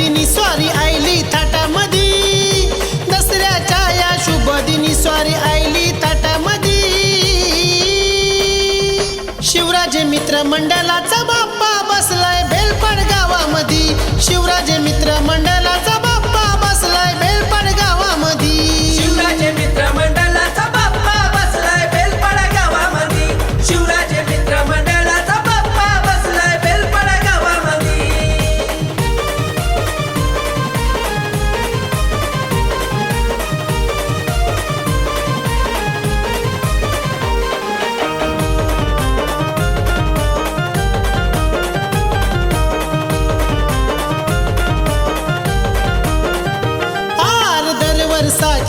दिनी स्वारी आयली थाटामधी दसऱ्याच्या या शुभ दिनी स्वारी आयली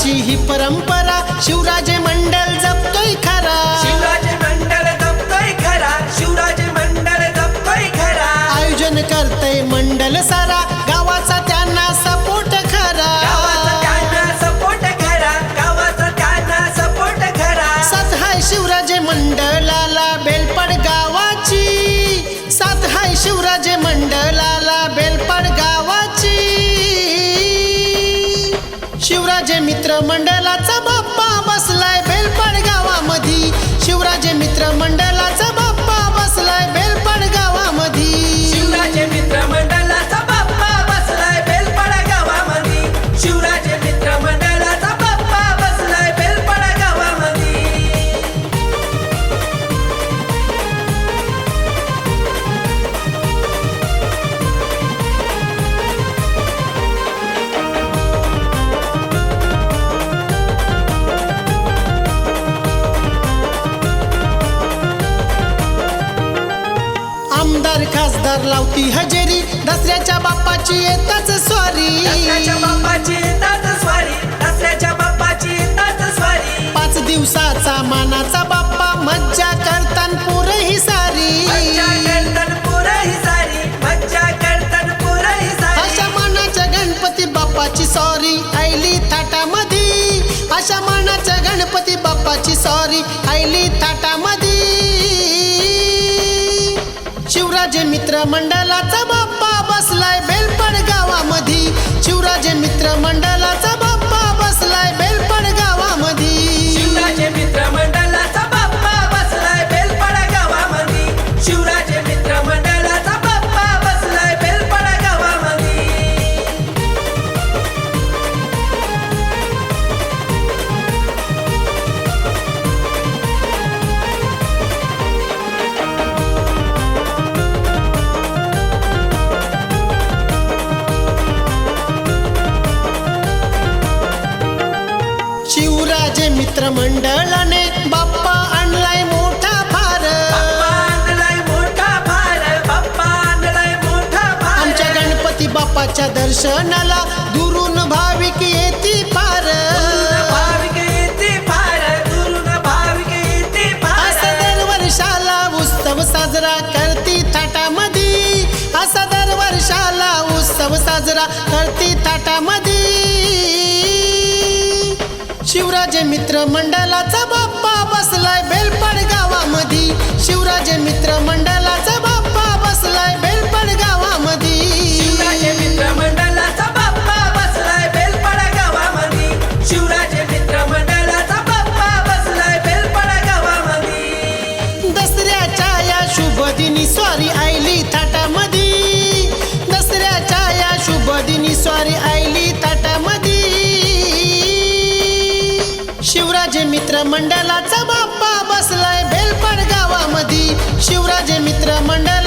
दरवर्षाची ही परंपरा शिवराजे मंडळ जपतोय खरा. शिवराजे मंडळ जपतोय खरा. शिवराजे मंडळ जपतोय खरा. आयोजन करतय मंडल सारा. गावाचा त्यांना सपोर्ट खरा. सपोर्ट खरा. गावाचा त्यांना सपोर्ट खरा. सात हाय शिवराजे मंडळाला बेलपड गावाची. सात हाय शिवराजे मंडळाला खासदार लावती हजेरी. दसऱ्याच्या बाप्पाची येताच स्वारी. बाप्पाची येतात स्वारी. दसऱ्याच्या बाप्पाची येतात स्वारी. पाच दिवसाचा मानाचा बाप्पा मज्जा करतान पोरं ही सारी. अशा मानाच्या गणपती बाप्पाची सॉरी. आयली थाटामधी. अशा मानाच्या गणपती बाप्पाची सॉरी. आयली थाटामधी. मित्र मित्रमंडळाचा बाप. शिवराजे मित्र मंडळाने बाप्पा आणलाय मोठा फार बाप्पा आणलाय मोठा भार बाप्पा आणलाय मोठा भार. आमच्या गणपती बाप्पाच्या दर्शनाला दुरून भाविक येती फार. असा दरवर्षाला उत्सव साजरा करती थाटामधी. असा दरवर्षाला उत्सव साजरा करती थाटामधी. मित्र मंडळाचा बाप्पा बसलाय बेलपड गावामधी. शिवराजे मित्र मंडळाचा बाप्पा बसलाय बेलपड गावामधी. शिवराजे मित्र मंडळाचा बाप्पा बसलाय बेलपाडा गावामध्ये शिवराजे मित्र मंडळाचा बाप्पा बसलाय बेलपाडा गावामध्ये दसऱ्याच्या या शुभ दिनी स्वारी आयली थाटामधी. दसऱ्याच्या या शुभ दिनी स्वारी आयली मित्र मंडळाचा बाप्पा बसलाय बेलपड गावामध्ये. शिवराजे मित्र मंडळ